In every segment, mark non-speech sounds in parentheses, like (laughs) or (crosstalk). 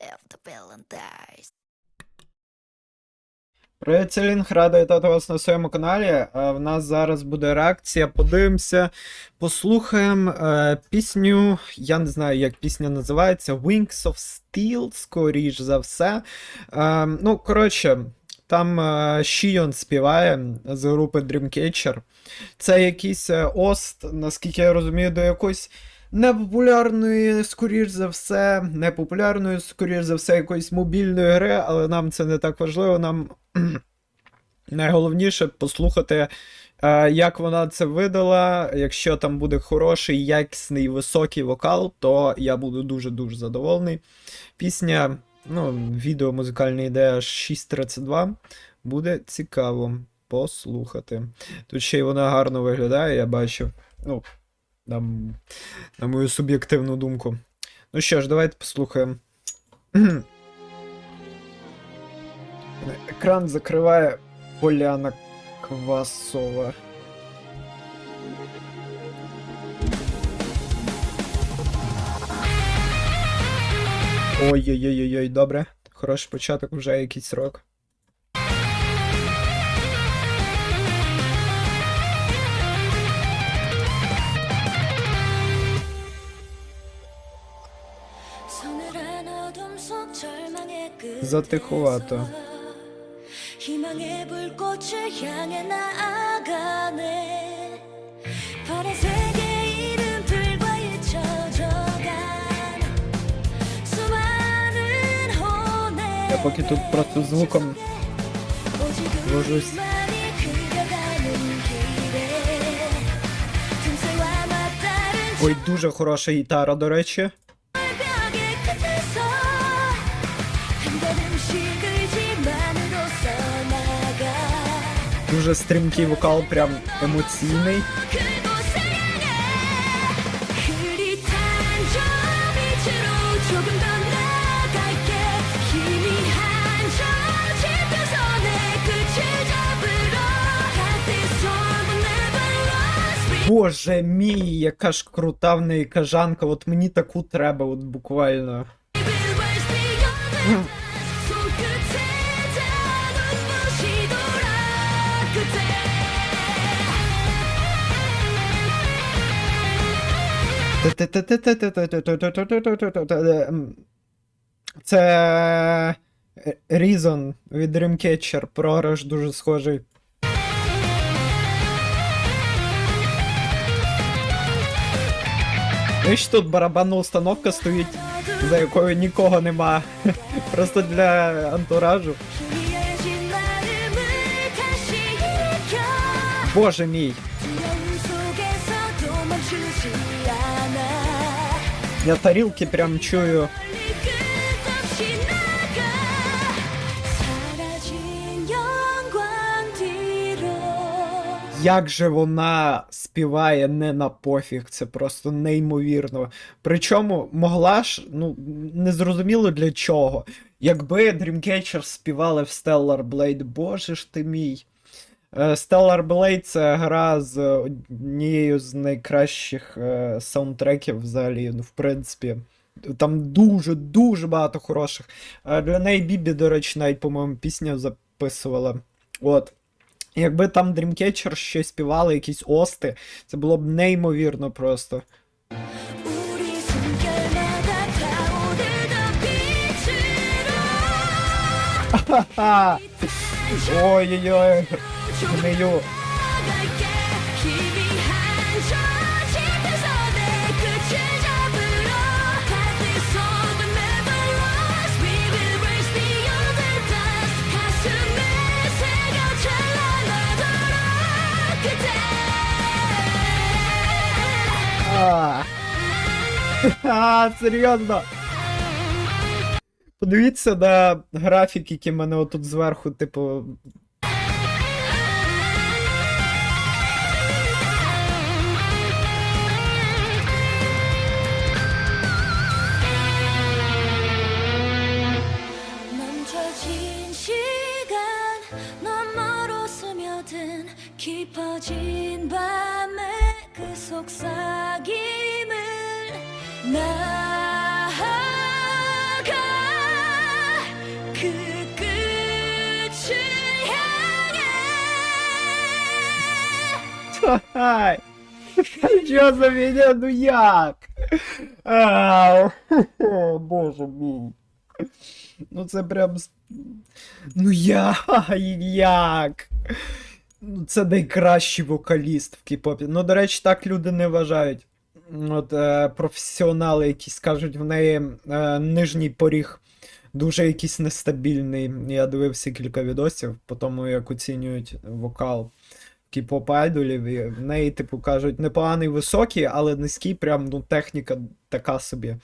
the villain. Привіт, радий вітати вас на своєму каналі. Е, В нас зараз буде реакція. Подивимося, послухаємо е, пісню. Я не знаю, як пісня називається. Wings of Steel, скоріш за все. Е, ну, коротше, там е, Шіон співає з групи Dreamcatcher. Це якийсь ост, наскільки я розумію, до якоїсь. Непопулярної, скоріш за все, непопулярної, скоріш за все, якоїсь мобільної гри, але нам це не так важливо. Нам (clears throat) найголовніше послухати, е, як вона це видала. Якщо там буде хороший, якісний, високий вокал, то я буду дуже-дуже задоволений. Пісня, ну, відео музикальна ідея 6.32. Буде цікаво послухати. Тут ще й вона гарно виглядає, я бачив. Ну, на, на мою суб'єктивну думку. Ну що ж, давайте послухаємо. Екран закриває Поляна Квасова. Ой-ой-ой-ой, добре. Хороший початок, вже якийсь рок. 절망의 끝 Затиховато. 희망의 불꽃을 향해 나아가네 파란색의 이름들과 잊혀져간 수많은 혼의 Я поки тут просто звуком 오직 ложусь. 우리만이 흘러가는 길에 틈새와 맞닿은 Ой, дуже хороша гітара, до речі. Song will never lost me Боже мій, яка ж крута в неї кажанка, от мені таку треба, от буквально. Це е, Reason від Dreamcatcher. Програш дуже схожий. І тут барабанна установка стоїть, за якою нікого нема. (laughs) Просто для антуражу. Боже мій. Я тарілки прям чую. Як же вона співає не на пофіг, це просто неймовірно. Причому могла ж, ну незрозуміло для чого. Якби Dreamcatcher співали в Stellar Blade, боже ж ти мій. Е, Stellar Blade це гра з однією з найкращих е, саундтреків взагалі, ну, в принципі. Там дуже-дуже багато хороших. Е, для неї Бібі, до речі, навіть, по-моєму, пісню записувала. От. Якби там Dreamcatcher щось співали, якісь ости, це було б неймовірно просто. Ой-ой-ой. คุณไม่อยู่あ а, (laughs) серйозно. Подивіться на графік, який мене отут зверху, типу, 깊어진 밤의 그 속삭임을 나아가 그 끝을 за мене, ну як? О, боже мій. Ну це прям. Ну як? Як? Це найкращий вокаліст в кей-попі. Ну, до речі, так люди не вважають. От е, професіонали якісь кажуть, в неї е, нижній поріг дуже якийсь нестабільний. Я дивився кілька відосів по тому, як оцінюють вокал кей-поп айдолів. І в неї, типу, кажуть, непоганий високий, але низький, прям ну, техніка така собі.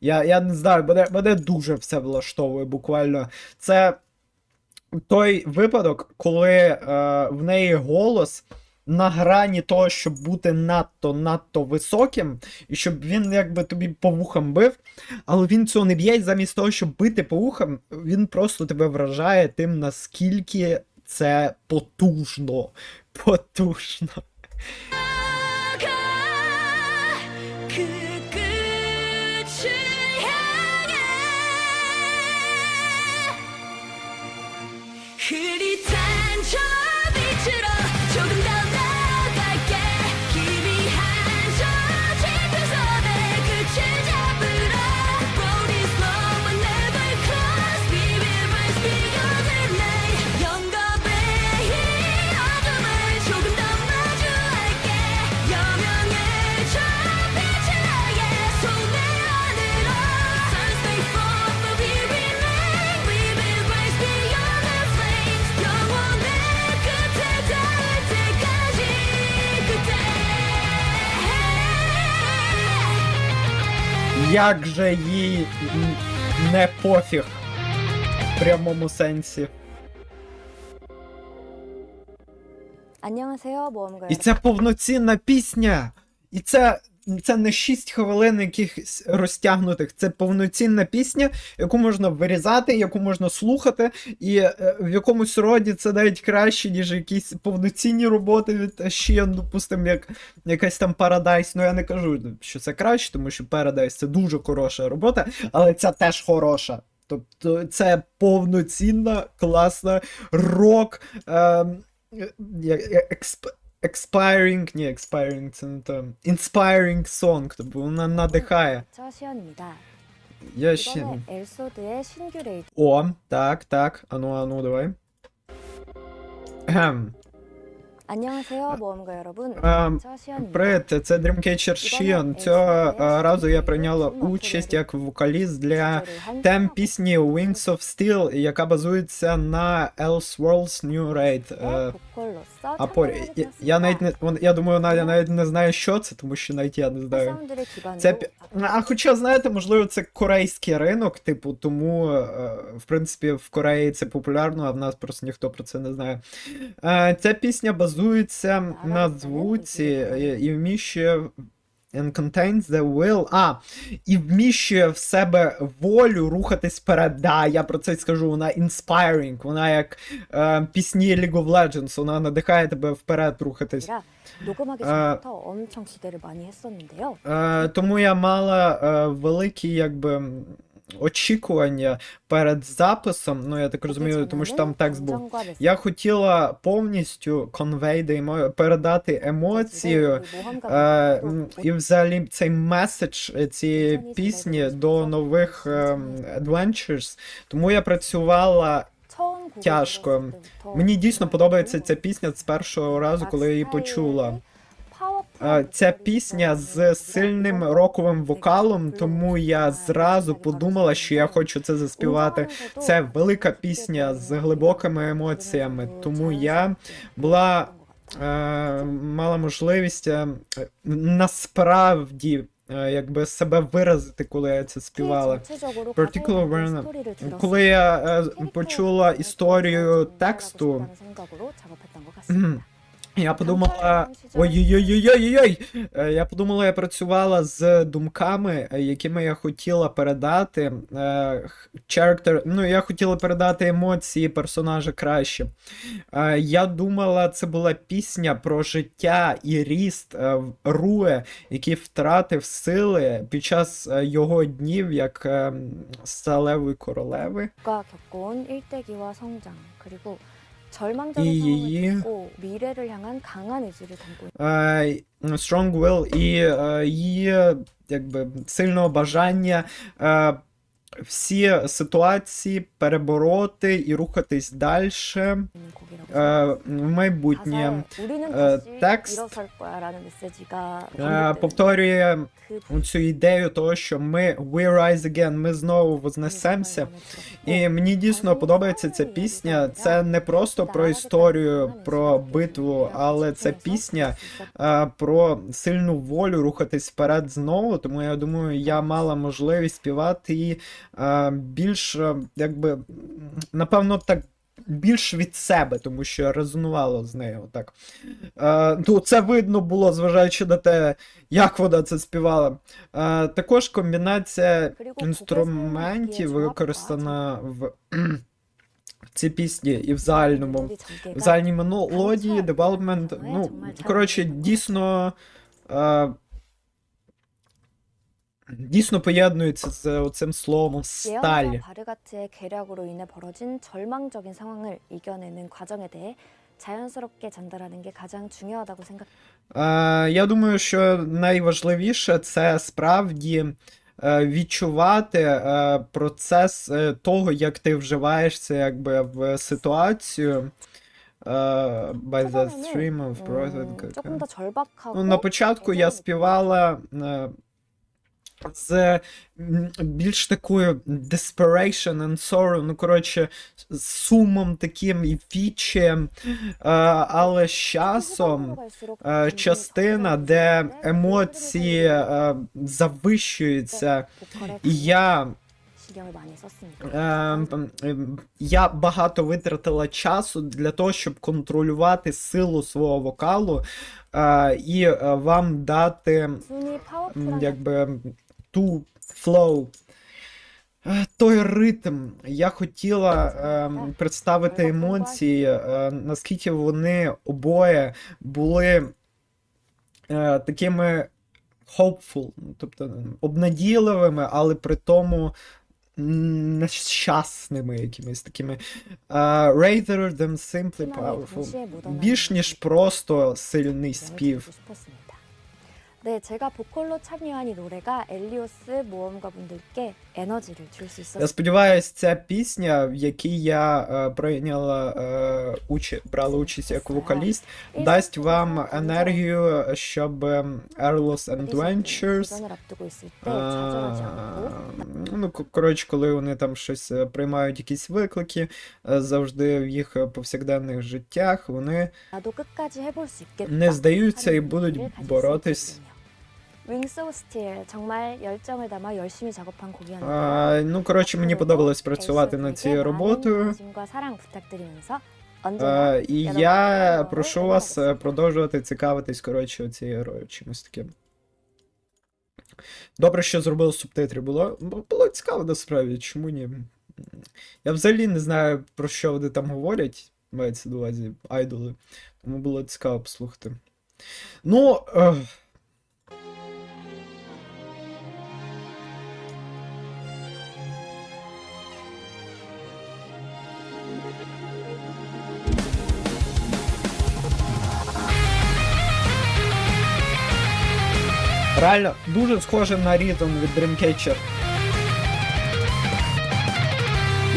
Я, я не знаю, мене, мене дуже все влаштовує буквально. Це той випадок, коли е, в неї голос на грані того, щоб бути надто надто високим, і щоб він якби тобі по вухам бив, але він цього не б'є, і замість того, щоб бити по вухам, він просто тебе вражає тим, наскільки це потужно. Потужно. як же їй не пофіг в прямому сенсі. І це повноцінна пісня! І це це не 6 хвилин якихось розтягнутих. Це повноцінна пісня, яку можна вирізати, яку можна слухати, і е, в якомусь роді це навіть краще, ніж якісь повноцінні роботи від ще, допустимо, як якась там Paradise. Ну я не кажу, що це краще, тому що Paradise це дуже хороша робота, але ця теж хороша. Тобто це повноцінна, класна рок. Ем, як- як- експ- expiring, ні, expiring це не то. Inspiring song, тобто вона надихає. Я ще. О, так, так. Ану, ану, давай. Ем. 안녕하세요 모험가 여러분 ем, 저 시연입니다. Привіт, це Dreamcatcher Shion. Цього е, разу я прийняла участь як вокаліст для 주제를 한 тем 팀하고 пісні Wings of Steel, яка базується на Elseworlds New Raid. Е, 보컬로서 А поряд, я, я навіть не вон- я думаю, Надя навіть не знає, що це, тому що навіть я не знаю. 사운드를 기반으로 Це пі- а хоча, знаєте, можливо, це корейський ринок, типу, тому, е, в принципі, в Кореї це популярно, а в нас просто ніхто про це не знає. Е, Ця пісня базується на звуці е, і вміщує and contains the will. А, і вміщує в себе волю рухатись вперед. Да, я про це скажу. Вона inspiring, вона як е, пісні League of Legends, вона надихає тебе вперед рухатись. Е, е, тому я мала е, великий, якби очікування перед записом. Ну, я так розумію, тому що там текст був. Я хотіла повністю конвейди, передати емоцію. Е, і взагалі цей меседж е, цієї пісні до нових е, adventures. Тому я працювала. тяжко. Мені дійсно подобається ця пісня з першого разу, коли я її почула. Ця пісня з сильним роковим вокалом, тому я зразу подумала, що я хочу це заспівати. Це велика пісня з глибокими емоціями, тому я була е, мала можливість е, насправді е, якби себе виразити, коли я це співала. Particular Коли я е, почула історію тексту. Я подумала. Ой-ой-ой-ой-ой-ой! Е, Я подумала, я працювала з думками, якими я хотіла передати character, ну, я хотіла передати емоції персонажа краще. Я думала, це була пісня про життя і ріст Руе, який втратив сили під час його днів як сталевої королеви. 가 겪어온 일대기와 성장 그리고 절망적인 이- 상황을 이- 딛고 미래를 향한 강한 의지를 담고 있는 е, strong will і е, її якби сильного бажання е, всі ситуації перебороти і рухатись далі е, в майбутнє. Е, текст е, е повторює цю ідею того, що ми we rise again, ми знову вознесемося. І мені дійсно подобається ця пісня. Це не просто про історію, про битву, але це пісня про сильну волю рухатись вперед знову. Тому я думаю, я мала можливість співати її більш, е, якби, напевно, так. Більш від себе, тому що резонувало з нею. Так. Е, ну, це видно було, зважаючи на те, як вона це співала. Е, також комбінація інструментів використана в, в цій пісні і в загальному. В загальній мелодії, девелопмент. Ну, коротше, дійсно. Е, дійсно поєднується з оцим словом сталь. 예언자 바르가트의 계략으로 인해 벌어진 절망적인 상황을 이겨내는 과정에 대해 자연스럽게 전달하는 게 가장 중요하다고 생각. Е, я думаю, що найважливіше це справді е, відчувати е, процес е, того, як ти вживаєшся якби в ситуацію. Е, by the stream of 음, Protect. 조금 더 절박하고 Ну, на початку я співала е, з більш такою desperation and sorrow, ну, коротше, з сумом таким і фічем. Але з часом е, частина, де емоції е, завищуються, і я. Ем, ем, я багато витратила часу для того, щоб контролювати силу свого вокалу е, і вам дати якби ту флоу, е, той ритм. Я хотіла е, представити емоції, е, наскільки вони обоє були е, такими hopeful, тобто обнадійливими, але при тому. Нещасними якимись такими uh, rather than simply powerful більш ніж просто сильний спів. 주고 싶었습니다. 네, 제가 보컬로 참여한 이 노래가 엘리오스 모험가 분들께 에너지를 줄 수 Я 있었습니다. сподіваюся, ця пісня, в якій я е, прийняла е, уча- брала участь як вокаліст, дасть вам енергію, щоб ем, Airless Adventures. 도전을 앞두고 있을 때 좌절하지 않고 е, Ну, к- коротше, коли вони там щось е, приймають якісь виклики, е, завжди в їх е, повсякденних життях, вони 나도 끝까지 해볼 수 있겠다. не здаються і 하는 будуть 의지를 가질 수 боротись. 있거든요. Wings of Steel 정말 열정을 담아 열심히 작업한 곡이었는데요. А, ну, коротше, мені подобалось працювати над цією роботою. 관심과 사랑 부탁드리면서 언제나 Е, і я прошу вас е, продовжувати цікавитись, коротше, цією грою чимось таким. Добре, що зробили субтитри. Було, бу- було цікаво насправді, чому ні. Я взагалі не знаю, про що вони там говорять, мається на увазі айдоли. Тому було цікаво послухати. Ну. Е... Реально дуже схоже на ритм від Dreamcatcher.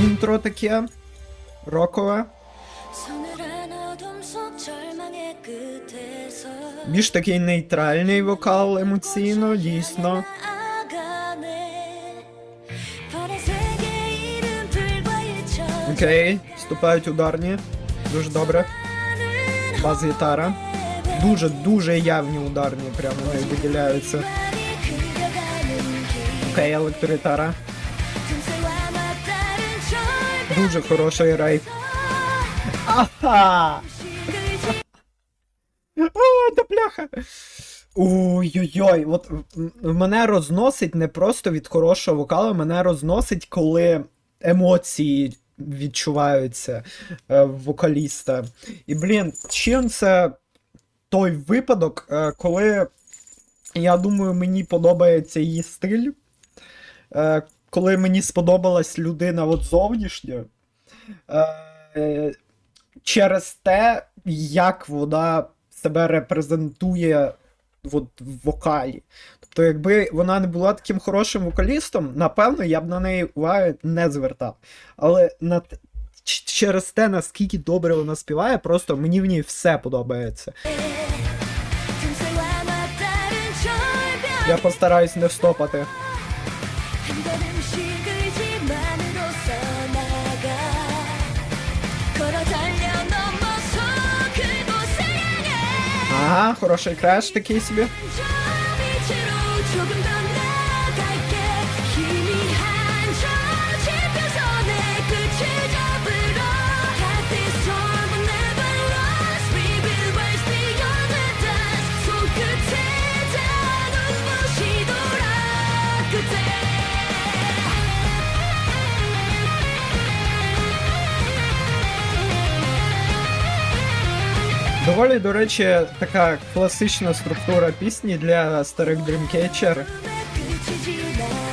Інтро таке. Рокове. Більш такий нейтральний вокал емоційно, дійсно. Окей, вступають ударні. Дуже добре. Бас-гітара дуже-дуже явні ударні, прямо вони виділяються. Окей, електритара. Дуже хороший рейд. О, та пляха! Ой-ой-ой, от мене розносить не просто від хорошого вокалу, мене розносить, коли емоції відчуваються е, вокаліста. І, блін, чим це той випадок, е, коли я думаю, мені подобається її стиль, е, коли мені сподобалась людина от зовнішньо. Е, через те, як вона себе репрезентує от, в вокалі. Тобто, якби вона не була таким хорошим вокалістом, напевно, я б на неї уваги не звертав. Але на через те, наскільки добре вона співає, просто мені в ній все подобається. Я постараюсь не стопати. Ага, хороший краш такий собі. Доволі, до речі, така класична структура пісні для старих Dreamcatcher.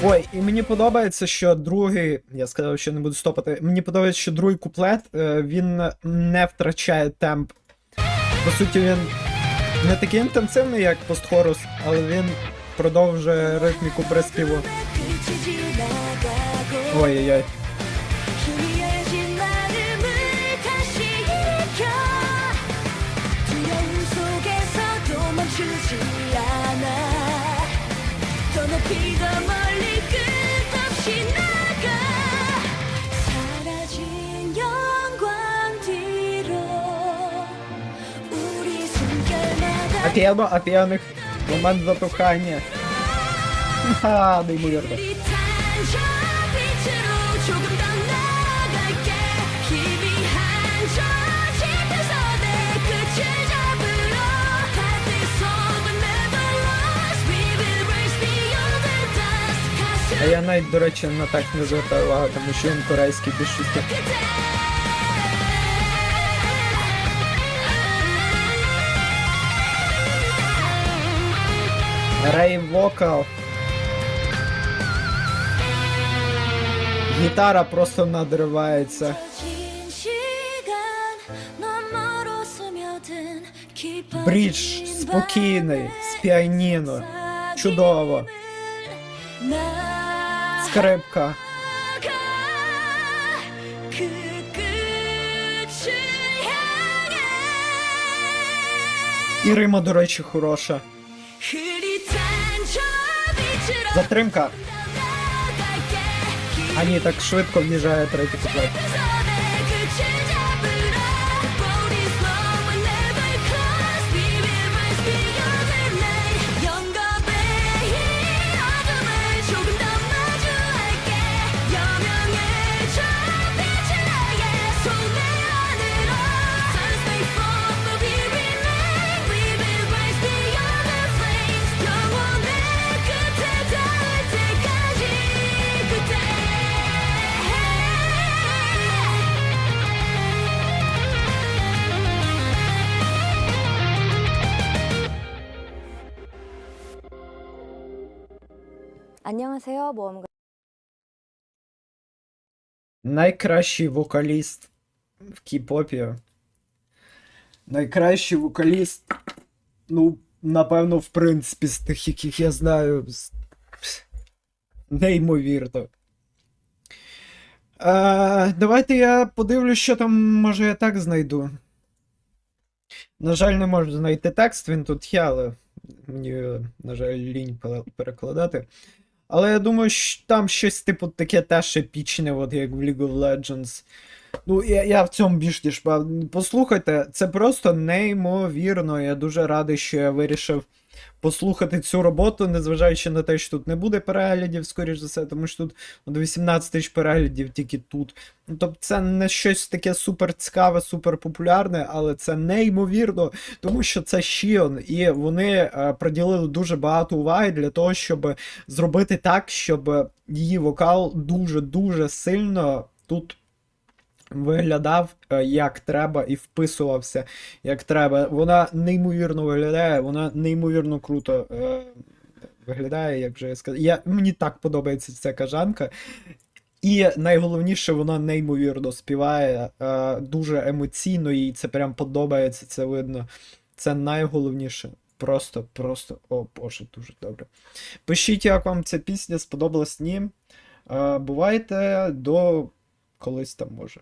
Ой, і мені подобається, що другий. Я сказав, що не буду стопати. Мені подобається, що другий куплет е, він не втрачає темп. По суті, він не такий інтенсивний, як постхорус, але він продовжує ритміку приспіву. Ой-ой-ой. We will race beyond the dust А я навіть, до речі, на так не звертаю увагу, тому що він корейський більшості. Рейв вокал. Гітара просто надривається. Брідж спокійний, з піаніно. Чудово. Скрипка. І Рима, до речі, хороша. Затримка. А ні, так швидко в'їжджає третій куплет. 안녕하세요. 모험가 Найкращий вокаліст в кей-попі. Найкращий вокаліст. Ну, напевно, в принципі, з тих, яких я знаю. з- Неймовірно. А, давайте я подивлюсь, що там, може, я так знайду. На жаль, не можу знайти текст, він тут є, але мені, на жаль, лінь пере- перекладати. Але я думаю, що там щось типу таке теж епічне, от як в League of Legends. Ну, я, я в цьому більш ніж. Послухайте, це просто неймовірно. Я дуже радий, що я вирішив послухати цю роботу, незважаючи на те, що тут не буде переглядів, скоріш за все, тому що тут от 18 тисяч переглядів тільки тут. Ну, тобто це не щось таке супер цікаве, супер популярне, але це неймовірно, тому що це Шіон, і вони е, приділили дуже багато уваги для того, щоб зробити так, щоб її вокал дуже-дуже сильно тут виглядав е, як треба і вписувався як треба. Вона неймовірно виглядає, вона неймовірно круто е, виглядає, як вже я сказав. Я, мені так подобається ця кажанка. І найголовніше, вона неймовірно співає, е, дуже емоційно, їй це прям подобається, це видно. Це найголовніше. Просто, просто, о Боже, дуже добре. Пишіть, як вам ця пісня сподобалась, ні. Е, бувайте до колись там може.